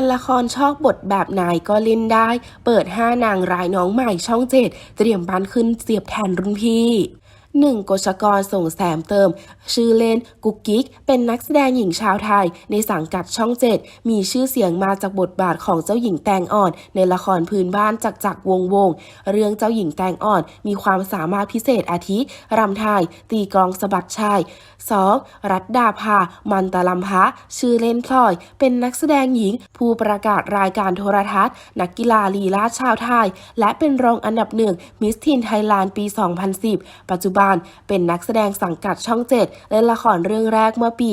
นละครชอบบทแบบไหนก็เล่นได้ เปิด 5 นางรายน้องใหม่ช่องเจ็ดเตรียมบ้านขึ้นเสียบแทนรุ่นพี่ หนึ่งกชกรส่งแสมเติม ชื่อเล่น กุ๊กกิ๊ก เป็นนักแสดงหญิงชาวไทย ในสังกัดช่องเจ็ดมีชื่อเสียงมาจากบทบาทของเจ้าหญิงแตงอ่อน ในละครพื้นบ้านจากจักรวงวง เรื่องเจ้าหญิงแตงอ่อน มีความสามารถพิเศษอาทิรำไทย ตีกลองสะบัดชาย 2. รัตดาภา มันตะลัมพะ ชื่อเล่นพลอย เป็นนักแสดงหญิง ผู้ประกาศรายการโทรทัศน์ นักกีฬาลีลาศชาวไทย และเป็นรองอันดับหนึ่งมิสทีนไทยแลนด์ปี 2010 ปัจจุบันเป็นนักแสดงสังกัดช่อง7และละครเรื่องแรกเมื่อปี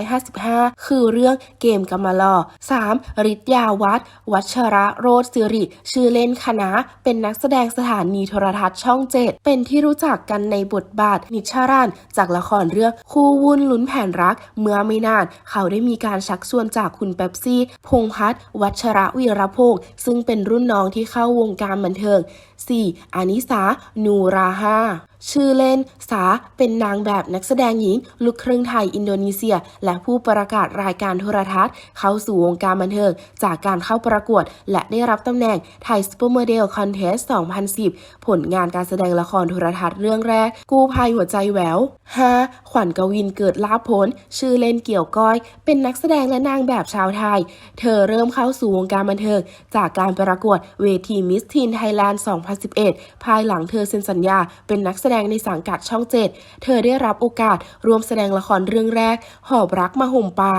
2555 คือเรื่องเกมกำมะลอ 3. ริศยาวัฒวัชระโรธสิริ ชื่อเล่นคณะ เป็นนักแสดงสถานีโทรทัศน์ช่อง7เป็นที่รู้จักกันในบทบาทนิชารันจากละครเรื่องคู่วุ่นลุ้นแผนรัก เมื่อไม่นาน เขาได้มีการชักชวนจากคุณเป๊ปซี่ พงพัฒน์วัชระวีรพงศ์ซึ่งเป็นรุ่นน้องที่เข้าวงการบันเทิง 4. อานิสา นูราฮา ชื่อเล่น สา เป็นนางแบบนักแสดงหญิง ลูกครึ่งไทยอินโดนีเซีย และผู้ประกาศรายการโทรทัศน์ เข้าสู่วงการบันเทิง จากการเข้าประกวด และได้รับตำแหน่งไทยซูเปอร์โมเดลคอนเทส 2010 ผลงานการแสดงละครโทรทัศน์เรื่องแรก กู้ภัยหัวใจแหวว 5. ขวัญกวินเกิดลาภผล ชื่อเล่นเกี่ยวก้อย เป็นนักแสดงและนางแบบชาวไทย เธอเริ่มเข้าสู่วงการบันเทิง จากการประกวดเวทีมิสทีนไทยแลนด์ 2011 ภายหลังเธอเซ็นสัญญา เป็นนักแสดงในสังกัดช่องเจ็ดเธอได้รับโอกาสร่วมแสดงละครเรื่องแรก หอบรักมาห่มป่า